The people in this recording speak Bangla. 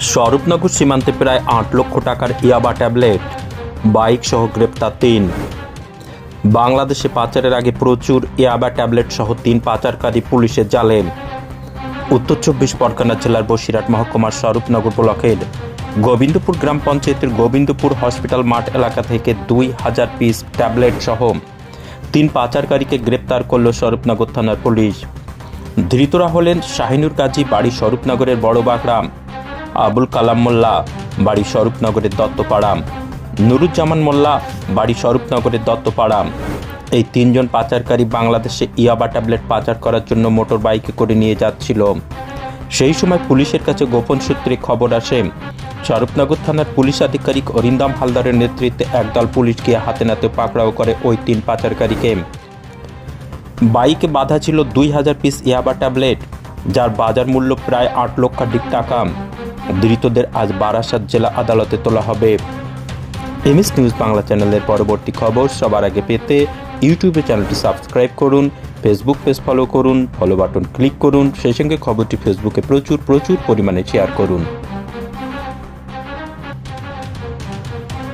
স্বরূপনগর সীমান্তে প্রায় আট লক্ষ টাকার ইয়াবা ট্যাবলেট, বাইক সহ গ্রেপ্তার তিন। বাংলাদেশে পাচারের আগে প্রচুর ইয়াবা ট্যাবলেট সহ তিন পাচারকারী পুলিশের জালে উত্তর চব্বিশ পরগনা জেলার বসিরহাট মহকুমার স্বরূপনগর ব্লকের গোবিন্দপুর গ্রাম পঞ্চায়েতের গোবিন্দপুর হসপিটাল মাঠ এলাকা থেকে দুই হাজার পিস ট্যাবলেট সহ তিন পাচারকারীকে গ্রেপ্তার করল স্বরূপনগর থানার পুলিশ। ধৃতরা হলেন শাহিনুর কাজী, বাড়ি স্বরূপনগরের বড় বাগড়া আবুল কালাম মোল্লা, বাড়ি স্বরূপনগরের দত্তপাড়া নুরুজ্জামান মোল্লা, বাড়ি স্বরূপনগরের দত্তপাড়া এই তিনজন পাচারকারী বাংলাদেশে ইয়াবা ট্যাবলেট পাচার করার জন্য মোটর বাইকে করে নিয়ে যাচ্ছিল। সেই সময় পুলিশের কাছে গোপন সূত্রে খবর আসে, স্বরূপনগর থানার পুলিশ আধিকারিক অরিন্দাম হালদারের নেতৃত্বে একদল পুলিশ গিয়ে হাতে নাতে পাকড়াও করে ওই তিন পাচারকারীকে। বাইকে বাধা ছিল দুই হাজার পিস ইয়াবা ট্যাবলেট, যার বাজার মূল্য প্রায় আট লক্ষাধিক টাকা। ধৃতদের আজ বারাসাত জেলা আদালতে তোলা হবে। এমএস নিউজ বাংলা চ্যানেলের পরবর্তী খবর সবার আগে পেতে ইউটিউবে চ্যানেলটি সাবস্ক্রাইব করুন, ফেসবুক পেজ ফলো করুন ফলো বাটন ক্লিক করুন, সেই সঙ্গে খবরটি ফেসবুকে প্রচুর প্রচুর পরিমাণে শেয়ার করুন।